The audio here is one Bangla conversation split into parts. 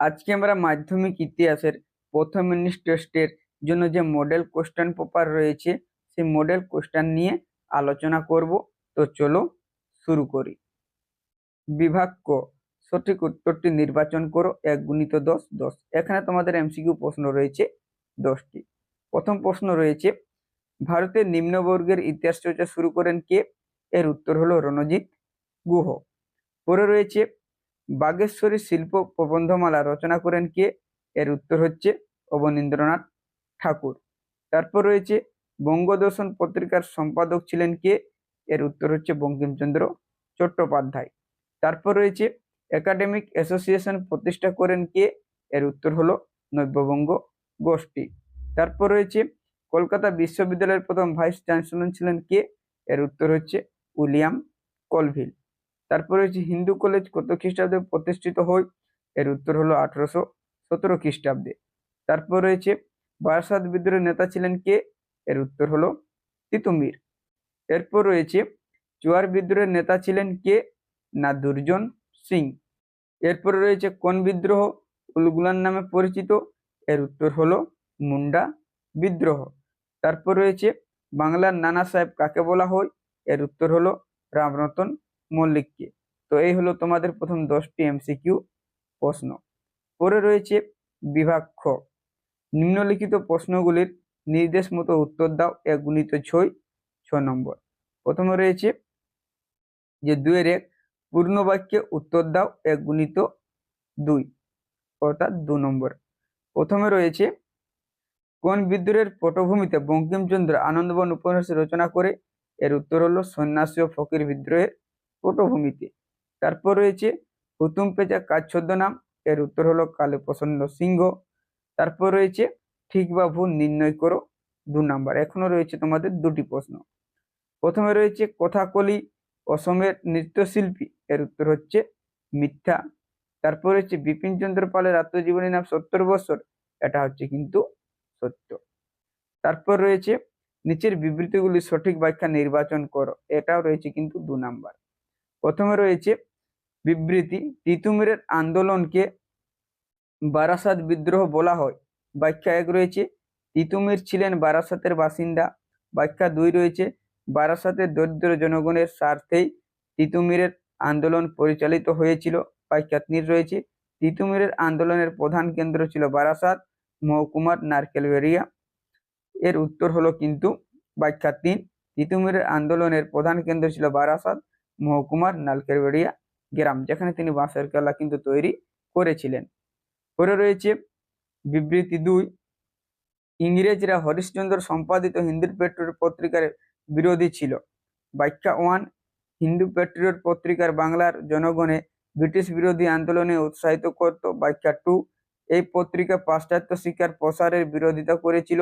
আজকে আমরা মাধ্যমিক ইতিহাসের প্রথম ইউনিট টেস্টের জন্য যে মডেল কোশ্চেন পেপার রয়েছে, সেই মডেল কোশ্চেন নিয়ে আলোচনা করব। তো চলো শুরু করি। বিভাগ ক, সঠিক উত্তরটি নির্বাচন করো এক গুণিত দশ দশ। এখানে তোমাদের এমসিকিউ প্রশ্ন রয়েছে দশটি। প্রথম প্রশ্ন রয়েছে, ভারতের নিম্নবর্গের ইতিহাস চর্চা শুরু করেন কে? এর উত্তর হলো রণজিৎ গুহ। পরে রয়েছে বাগেশ্বরী শিল্প প্রবন্ধমালা রচনা করেন কে? এর উত্তর হচ্ছে অবনীন্দ্রনাথ ঠাকুর। তারপর রয়েছে বঙ্গদর্শন পত্রিকার সম্পাদক ছিলেন কে? এর উত্তর হচ্ছে বঙ্কিমচন্দ্র চট্টোপাধ্যায়। তারপর রয়েছে একাডেমিক অ্যাসোসিয়েশন প্রতিষ্ঠা করেন কে? এর উত্তর হলো নব্যবঙ্গ গোষ্ঠী। তারপর রয়েছে কলকাতা বিশ্ববিদ্যালয়ের প্রথম ভাইস চ্যান্সেলর ছিলেন কে? এর উত্তর হচ্ছে উইলিয়াম কলভিল। তারপর রয়েছে হিন্দু কলেজ কত খ্রিস্টাব্দে প্রতিষ্ঠিত হয়? এর উত্তর হলো আঠারোশো সতেরো খ্রিস্টাব্দে। তারপর রয়েছে বারাসাত বিদ্রোহের নেতা ছিলেন কে? এর উত্তর হলো তিতুমির। এরপর রয়েছে চুয়ার বিদ্রোহের নেতা ছিলেন কে? না দুর্জন সিং। এরপর রয়েছে কোন বিদ্রোহ? উলগুলান নামে পরিচিত। এর উত্তর হলো মুন্ডা বিদ্রোহ। তারপর রয়েছে বাংলার নানা সাহেব কাকে বলা হয়? এর উত্তর হলো রামরতন মল্লিককে। তো এই হলো তোমাদের প্রথম দশটি এমসিকিউ প্রশ্ন। পরে রয়েছে বিভাগ খ নিম্নলিখিত প্রশ্নগুলির নির্দেশ মতো উত্তর দাও, এক গুণিত ছয়, ছ নম্বর। প্রথমে রয়েছে যে দুয়ের এক পূর্ণ বাক্যে উত্তর দাও, এক গুণিত দুই, অর্থাৎ দু নম্বর। প্রথমে রয়েছে কোন বিদ্রোহের পটভূমিতে বঙ্কিমচন্দ্র আনন্দবন উপন্যাস রচনা করে? এর উত্তর হলো সন্ন্যাসী ও ফকির বিদ্রোহের পটভূমিতে। তারপর রয়েছে হুতুম পেঁচা কাজ ছদ্মনাম এর উত্তর হলো কালে প্রসন্ন সিংহ। তারপর রয়েছে ঠিক বা ভুল নির্ণয় করো, দু নাম্বার। এখনও রয়েছে তোমাদের দুটি প্রশ্ন। প্রথমে রয়েছে কথাকলি অসমের নৃত্যশিল্পী, এর উত্তর হচ্ছে মিথ্যা। তারপর হচ্ছে বিপিন চন্দ্র পালের আত্মজীবনী নাম সত্তর বছর, এটা হচ্ছে কিন্তু সত্য। তারপর রয়েছে নিচের বিবৃতিগুলি সঠিক ব্যাখ্যা নির্বাচন করো, এটাও রয়েছে কিন্তু দু নাম্বার। প্রথমে রয়েছে বিবৃতি, তিতুমিরের আন্দোলনকে বারাসাত বিদ্রোহ বলা হয়। ব্যাখ্যা এক রয়েছে, তিতুমির ছিলেন বারাসাতের বাসিন্দা। ব্যাখ্যা দুই রয়েছে, বারাসাতের দরিদ্র জনগণের স্বার্থেই তিতুমিরের আন্দোলন পরিচালিত হয়েছিল। ব্যাখ্যা তিন রয়েছে, তিতুমিরের আন্দোলনের প্রধান কেন্দ্র ছিল বারাসাত, মহকুমার নারকেলবেরিয়া এর উত্তর হলো কিন্তু, ব্যাখ্যা তিন, তিতুমিরের আন্দোলনের প্রধান কেন্দ্র ছিল বারাসাত। মহকুমার নালকেরবেড়িয়া গ্রাম, যেখানে তিনি বাঁশের কেলা কিন্তু তৈরি করেছিলেন। পরে রয়েছে বিবৃতি দুই, ইংরেজরা হরিশ্চন্দ্র সম্পাদিত হিন্দু পেট্রোল পত্রিকার বিরোধী ছিল। ব্যাখ্যা ওয়ান, হিন্দু পেট্রিয়ট পত্রিকার বাংলার জনগণে ব্রিটিশ বিরোধী আন্দোলনে উৎসাহিত করত। ব্যাখ্যা টু, এই পত্রিকা পাশ্চাত্য শিক্ষার প্রসারের বিরোধিতা করেছিল।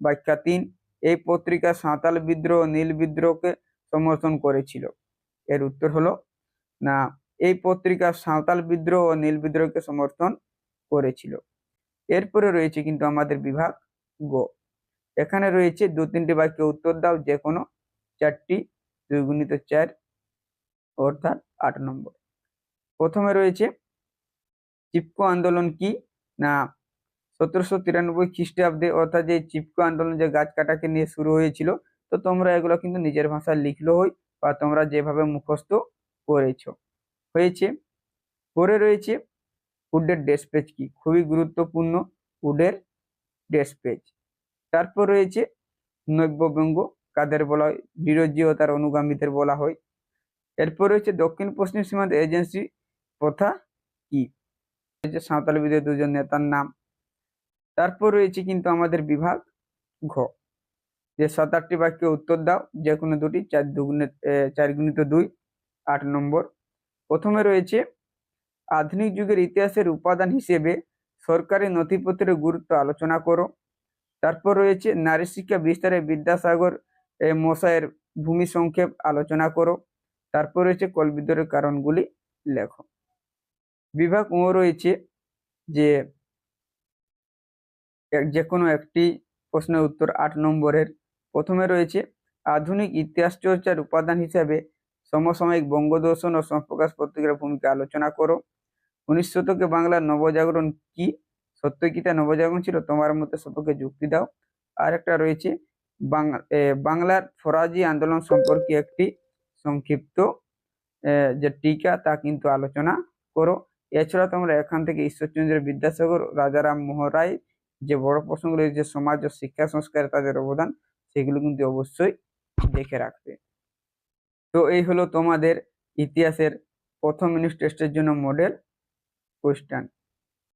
ব্যাখ্যা তিন, এই পত্রিকা সাঁওতাল বিদ্রোহ নীল বিদ্রোহকে সমর্থন করেছিল। এর উত্তর হলো, না, এই পত্রিকা সাঁওতাল বিদ্রোহ ও নীল বিদ্রোহকে সমর্থন করেছিল। এরপরে রয়েছে কিন্তু আমাদের বিভাগ গ। এখানে রয়েছে দু তিনটি বাক্যে উত্তর দাও যে কোনো চারটি, দুই গুণিত চার, অর্থাৎ আট নম্বর। প্রথমে রয়েছে, চিপকো আন্দোলন কি? না, সতেরোশো তিরানব্বই খ্রিস্টাব্দে অর্থাৎ যে চিপকো আন্দোলন যে গাছ কাটাকে নিয়ে শুরু হয়েছিল, তো তোমরা এগুলো কিন্তু নিজের ভাষায় লিখলো হয় বা তোমরা যেভাবে মুখস্থ করেছ। হয়েছে? পরে রয়েছে উডের ডেস্ক পেজ কি? খুবই গুরুত্বপূর্ণ উডের ডেস্ক পেজ। তারপর রয়েছে নব্যব্যঙ্গ কাদের বলা হয়? ডিরোজি ও তার অনুগামীদের বলা হয়। এরপর রয়েছে দক্ষিণ পশ্চিম সীমান্ত এজেন্সি প্রথা কি? রয়েছে সাঁওতালি বিদ্রোহের দুজন নেতার নাম। তারপর রয়েছে কিন্তু আমাদের বিভাগ ঘ। যে সাত আটটি বাক্যে উত্তর দাও যে কোনো দুটি চার দুগুণে চার গুণিত দুই আট নম্বর। প্রথমে রয়েছে আধুনিক যুগের ইতিহাসের উপাদান হিসেবে সরকারি নথিপত্রের গুরুত্ব আলোচনা করো। তারপর রয়েছে নারী শিক্ষা বিস্তারে বিদ্যাসাগর এ, মশাইয়ের ভূমি সংক্ষেপ আলোচনা করো। তারপর রয়েছে কলবিদ্যুতের কারণগুলি লেখো। বিভাগ ও রয়েছে যে যে কোনো একটি প্রশ্নের উত্তর আট নম্বরের প্রথমে রয়েছে আধুনিক ইতিহাস চর্চার উপাদান হিসেবে সমসাময়িক বঙ্গদর্শন ও সম্প্রকাশ পত্রিকার ভূমিকা আলোচনা করো। উনিশ শতকে বাংলার নবজাগরণ কি? সত্য কি তা নবজাগরণ ছিল? তোমার মতে সপক্ষে যুক্তি দাও। আর একটা রয়েছে বাংলা বাংলার ফরাজি আন্দোলন সম্পর্কে একটি সংক্ষিপ্ত যে টিকা তা কিন্তু আলোচনা করো। এছাড়া তোমরা এখান থেকে ঈশ্বরচন্দ্র বিদ্যাসাগর, রাজারাম মোহন রায় যে বড় প্রসঙ্গ রয়েছে সমাজ ও শিক্ষা সংস্কারে তাদের অবদান সেগুলো কিন্তু অবশ্যই দেখে রাখবে। তো এই হলো তোমাদের ইতিহাসের প্রথম ইউনিট টেস্টের জন্য মডেল কোয়েশ্চেন